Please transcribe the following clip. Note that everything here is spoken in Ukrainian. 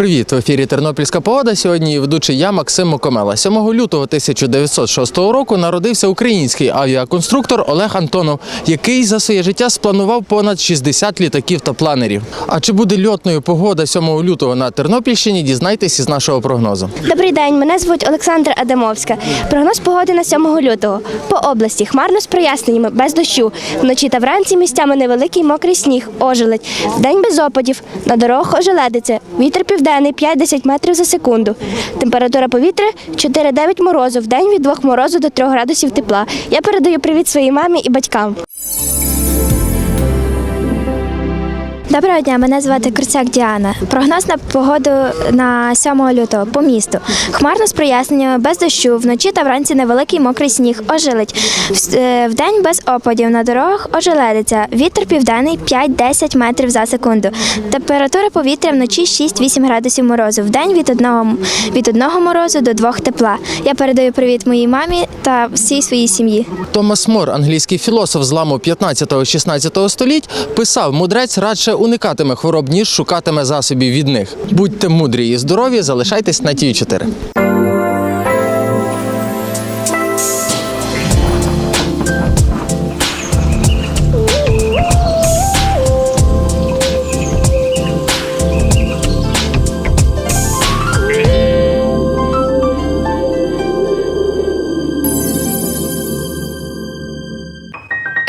Привіт, в ефірі Тернопільська погода. Сьогодні ведучий я Максим Мокомела. 7 лютого 1906 року народився український авіаконструктор Олег Антонов, який за своє життя спланував понад 60 літаків та планерів. А чи буде льотною погода 7 лютого на Тернопільщині? Дізнайтесь із нашого прогнозу. Добрий день, мене звуть Олександра Адамовська. Прогноз погоди на 7 лютого. По області хмарно з проясненнями, без дощу. Вночі та вранці місцями невеликий мокрий сніг, ожеледь. Вдень без опадів. На дорогах ожеледиться. Вітер південний 5-10 метрів за секунду. Температура повітря 4-9 морозу. В день від 2 морозу до 3 градусів тепла. Я передаю привіт своїй мамі і батькам. Доброго дня, мене звати Курцяк Діана. Прогноз на погоду на 7 лютого по місту. Хмарно з проясненнями, без дощу, вночі та вранці невеликий мокрий сніг, ожеледь. В- е, Вдень без опадів, на дорогах ожеледиться. Вітер південний 5-10 метрів за секунду. Температура повітря вночі 6-8 градусів морозу. Вдень від одного, від одного морозу до двох тепла. Я передаю привіт моїй мамі та всій своїй сім'ї. Томас Мор, англійський філософ зламу 15-16 століть, писав: мудрець радше уникатиме хвороб, ніж шукатиме засобів від них. Будьте мудрі і здорові, залишайтесь на ті 4